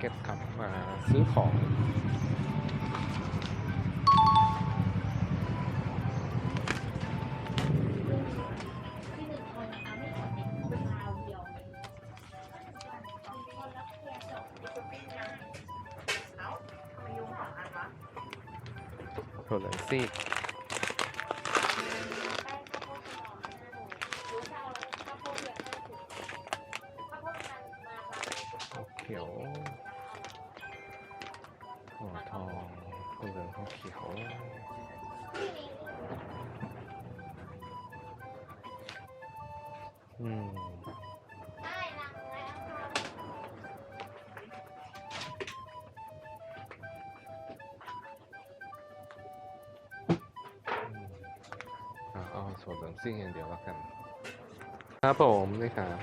เก็ตครับมาซื้อของที่หนึ่งคนนะคะไม่ขอติดเป็นราเดียวเลยคนแล้วเคลียร์จบดิสปิ้งนะเอ้าทำยุงสองเหลืองซีกแป้งข้าวโพดสมองห้าโลหรือจะเอาข้าวโพดเหลืองห้าสิบข้าวโพดมันมาค่ะถั่วเขียว หัวทองถั่วเหลืองถั่วเขียวอืมได้ลังแล้วค่ะอ่าเอาส่วนเหลืองซิ่งอย่างเดียวแล้วกัน ครับผมนี่ครับ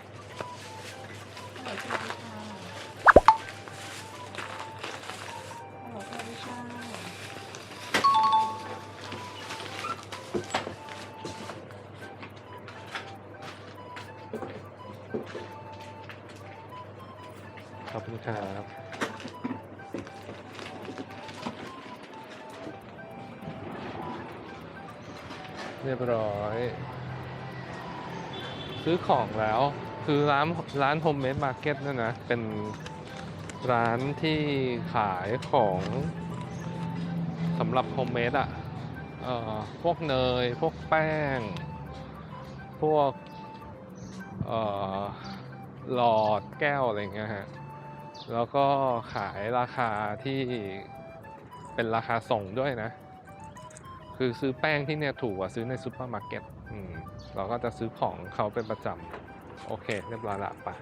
ขอบคุณครับเรียบร้อย ซื้อของแล้วคือร้านร้านโฮมเมดมาร์เก็ตนั่นนะ เป็นร้านที่ขายของสำหรับโฮมเมดอะเอ่อ พวกเนย พวกแป้ง พวก หลอดแก้วอะไรเงี้ยฮะ แล้วก็ขายราคาที่เป็นราคาส่งด้วยนะ คือซื้อแป้งที่เนี่ยถูกกว่าซื้อในซูเปอร์มาร์เก็ตอืมเราก็จะซื้อของเขาเป็นประจำ โอเค เรียบร้อยละไปะ